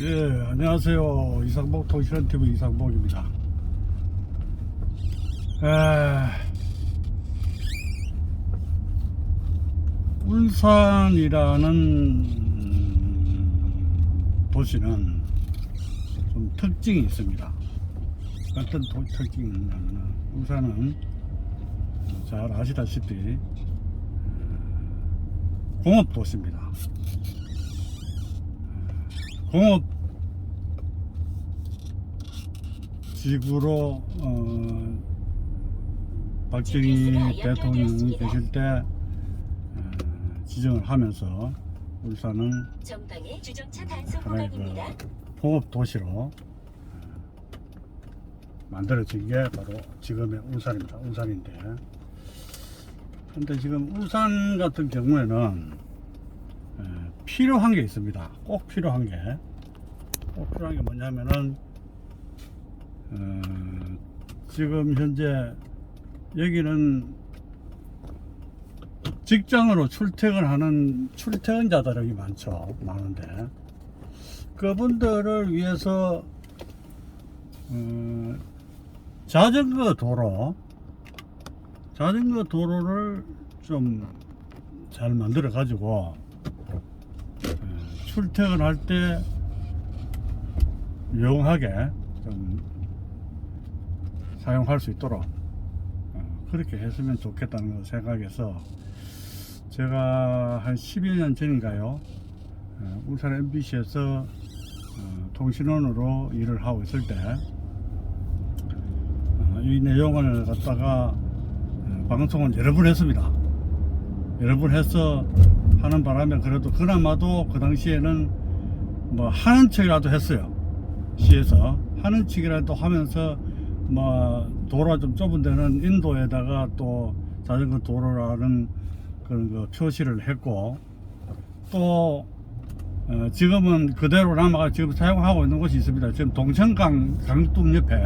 예, 안녕하세요. 이상복 통신원TV 이상복입니다. 에, 울산이라는 음, 도시는 좀 특징이 있습니다. 어떤 도- 특징이 있냐면 울산은 잘 아시다시피 어, 공업 도시입니다. 공업 지구로 어, 박정희 대통령이 계실 때 어, 지정을 하면서 울산은 하나의. 그 공업 도시로 어, 만들어진 게 바로 지금의 울산입니다. 울산인데 근데 지금 울산 같은 경우에는 에, 필요한 게 있습니다. 꼭 필요한 게, 꼭 필요한 게 뭐냐면은, 어, 지금 현재 여기는 직장으로 출퇴근하는 출퇴근자들이 많죠. 많은데, 그분들을 위해서, 어, 자전거 도로, 자전거 도로를 좀 잘 만들어 가지고, 어, 출퇴근할 때 유용하게 좀 사용할 수 있도록 어, 그렇게 했으면 좋겠다는 걸 생각해서 제가 한 10여 년 전인가요 어, 울산 MBC에서 어, 통신원으로 일을 하고 있을 때 어, 이 내용을 갖다가 어, 방송을 여러 번 했습니다. 여러 번 해서 하는 바람에 그래도 그나마도 그 당시에는 뭐 하는 척이라도 했어요. 시에서 하는 척이라도 하면서 뭐 도로가 좀 좁은 데는 인도에다가 또 자전거 도로라는 그런 그 표시를 했고 또 어, 지금은 그대로 남아가 지금 사용하고 있는 곳이 있습니다. 지금 동천강 강둑 옆에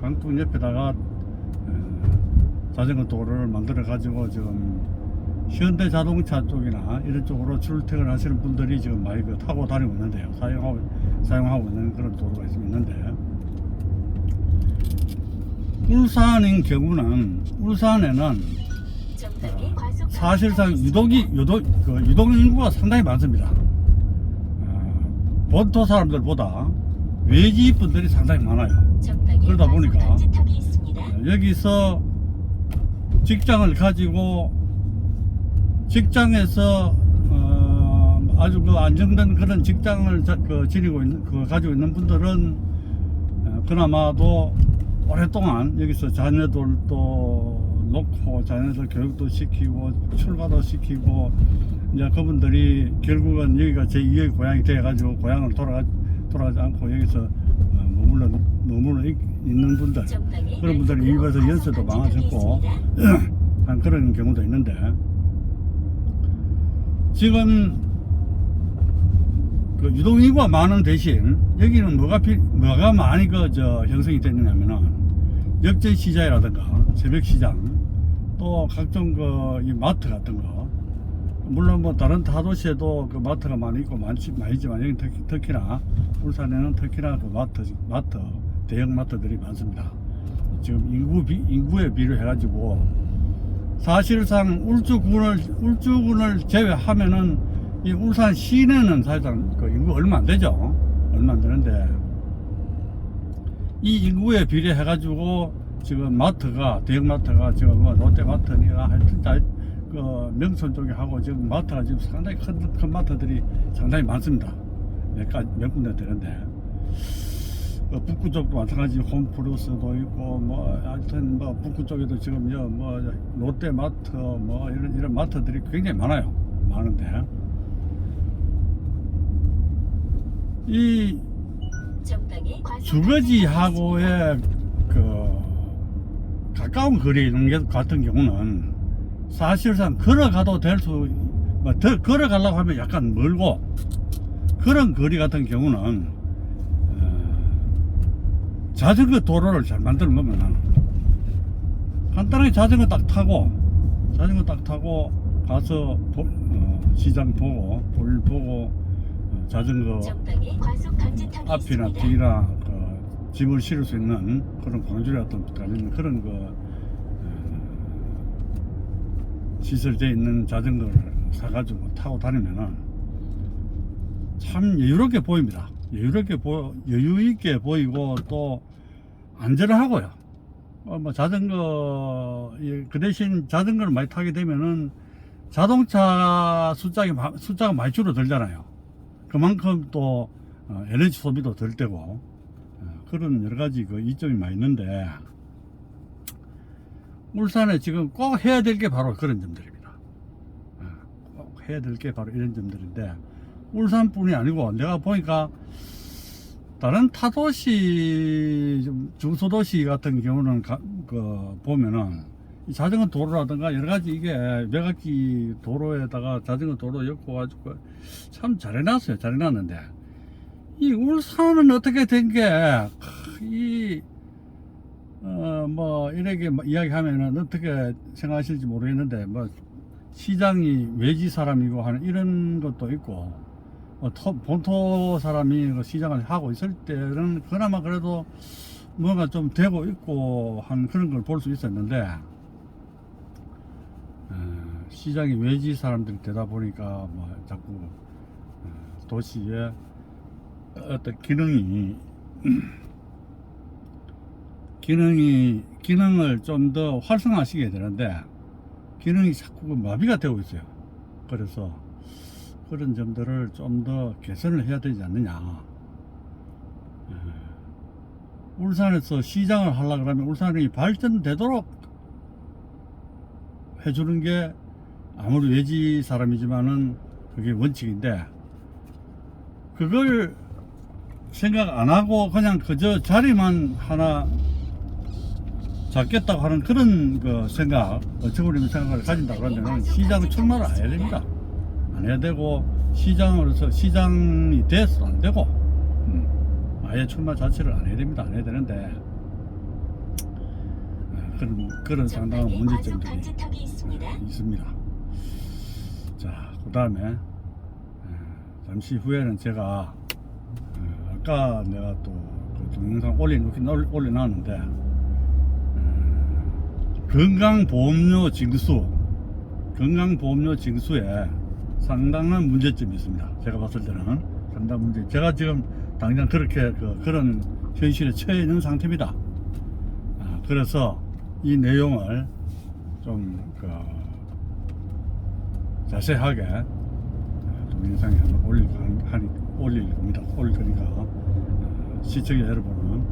강둑 옆에다가 어, 자전거 도로를 만들어 가지고 지금 현대 자동차 쪽이나 이런 쪽으로 출퇴근 하시는 분들이 지금 많이 그 타고 다니고 있는데요. 사용하고, 사용하고 있는 그런 도로가 있- 있는데. 울산인 경우는, 울산에는 과속 사실상 유독이, 유독, 그 유동 인구가 상당히 많습니다. 어, 본토 사람들보다 외지 분들이 상당히 많아요. 그러다 보니까. 어, 여기서 직장을 가지고 직장에서 어, 아주 그 안정된 그런 직장을 자- 그 지니고 있는 그 가지고 있는 분들은 어, 그나마도 오랫동안 여기서 자녀들도 놓고 자녀들 교육도 시키고 출가도 시키고 이제 그분들이 결국은 여기가 제 2의 고향이 돼 가지고 고향을 돌아가 돌아가지 않고 여기서 어, 머물러 머물러 있- 있는 분들 그런 분들이 과속 입에서 연세도 많아졌고. 한 그런 경우도 있는데 지금 그 유동인구가 많은 대신 여기는 뭐가 피, 뭐가 많이 그 저 형성이 됐느냐면은 역전 시장이라든가 새벽 시장 또 각종 그이 마트 같은 거 물론 뭐 다른 타 도시에도 그 마트가 많이 있고 많지 많이지만 여기 특히, 특히나 울산에는 특히나 그 마트 마트 대형 마트들이 많습니다. 지금 인구 비, 인구에 비례해 가지고 사실상 울주군을 울주군을 제외하면은 이 울산 시내는 사실상 그 인구 얼마 안 되죠. 얼마 안 되는데 이 인구에 비례해 가지고 지금 마트가 대형 마트가 지금 뭐 롯데마트니가 하여튼 다 그 명천 쪽에 하고 지금 마트가 지금 상당히 큰, 큰 마트들이 상당히 많습니다. 몇, 가, 몇 군데 되는데 그 북구 쪽도 마찬가지. 홈플러스도 있고 뭐 하여튼 뭐 북구 쪽에도 지금 여뭐 롯데마트 뭐 이런 이런 마트들이 굉장히 많아요. 많은데. 이 주거지하고의 그 가까운 거리에 있는 게 같은 경우는 사실상 걸어가도 될 수, 뭐더 걸어가려고 하면 약간 멀고 그런 거리 같은 경우는 어, 자전거 도로를 잘 만드는 거면 간단하게 자전거 딱 타고 자전거 딱 타고 가서 보- 어, 시장 보고 볼 보고 어, 어, 자전거 앞이나. 뒤나 그 짐을 실을 수 있는 그런 광주리 같은 달리는 그런 그 어, 시설되어 있는 자전거를 사가지고 타고 다니면은 참 여유롭게 보입니다. 여유롭게 보 여유 있게 보이고 또 안전하고요. 어, 뭐 자전거 예, 그 대신 자전거를 많이 타게 되면은 자동차 숫자가 마- 숫자가 많이 줄어들잖아요. 그만큼 또 어, 에너지 소비도 덜 되고 어, 그런 여러 가지 그 이점이 많이 있는데 울산에 지금 꼭 해야 될 게 바로 그런 점들입니다. 어, 꼭 해야 될 게 바로 이런 점들인데 울산뿐이 아니고 내가 보니까 다른 타도시 좀 중소도시 같은 경우는 가- 그 보면은 이 자전거 도로라든가 여러 가지 이게 매각기 도로에다가 자전거 도로 엮어 가지고 참 잘해놨어요. 잘해놨는데. 이 울산은 어떻게 된 게? 이 어 뭐 이렇게 뭐 이야기하면은 어떻게 생각하실지 모르겠는데 뭐 시장이 외지 사람이고 하는 이런 것도 있고 어, 토- 본토 사람이 그 시장을 하고 있을 때는 그나마 그래도 뭔가 좀 되고 있고 한 그런 걸 볼 수 있었는데 어, 시장이 외지 사람들이 되다 보니까 뭐 자꾸 어, 도시의 어떤 기능이 기능이 기능을 좀 더 활성화시켜야 되는데 기능이 자꾸 그 마비가 되고 있어요. 그래서 그런 점들을 좀 더 개선을 해야 되지 않느냐. 예. 울산에서 시장을 하려 그러면 울산이 발전되도록 해주는 게 아무리 외지 사람이지만은 그게 원칙인데 그걸 생각 안 하고 그냥 그저 자리만 하나 잡겠다고 하는 그런 그 생각, 어처구니 생각을 가진다 그러면 시장 출마를 안 해야 됩니다. 안 해야 되고 시장으로서 시장이 돼서 안 되고 음, 아예 출마 자체를 안 해야 됩니다. 안 해야 되는데 아, 그런 그런 상당한 문제점들이 있습니다. 있습니다. 자, 그 다음에 잠시 후에는 제가 어, 아까 내가 또그 동영상 올려놓긴 올- 올려놨는데 어, 건강보험료 징수 건강보험료 징수에 상당한 문제점이 있습니다. 제가 봤을 때는 상당 문제. 제가 지금 당장 그렇게 그, 그런 현실에 처해 있는 상태입니다. 아, 그래서 이 내용을 좀 그, 자세하게 어, 동영상에 한번 올릴, 거- 하니, 올릴 겁니다. 올릴 거니까 어, 시청자 여러분은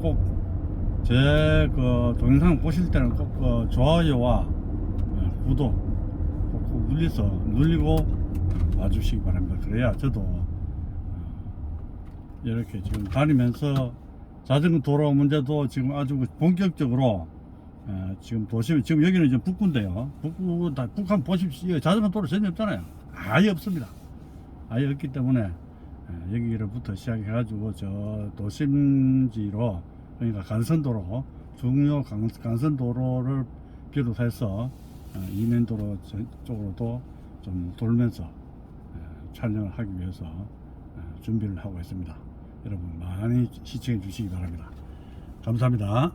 꼭 제 그 동영상 보실 때는 꼭 그 좋아요와 어, 구독 꼭 눌려서 눌리고 봐주시기 바랍니다. 그래야 저도 어, 이렇게 지금 다니면서 자전거 도로 문제도 지금 아주 그 본격적으로 어, 지금 도심 지금 여기는 이제 북구인데요. 북구 다 북한 보십시오. 자전거 도로 전혀 없잖아요. 아예 없습니다. 아예 없기 때문에 어, 여기로부터 시작해가지고 저 도심지로 그러니까 간선도로 중요 간, 간선도로를 비롯해서 어, 이면도로 저- 쪽으로도 좀 돌면서 어, 촬영을 하기 위해서 어, 준비를 하고 있습니다. 여러분 많이 시청해 주시기 바랍니다. 감사합니다.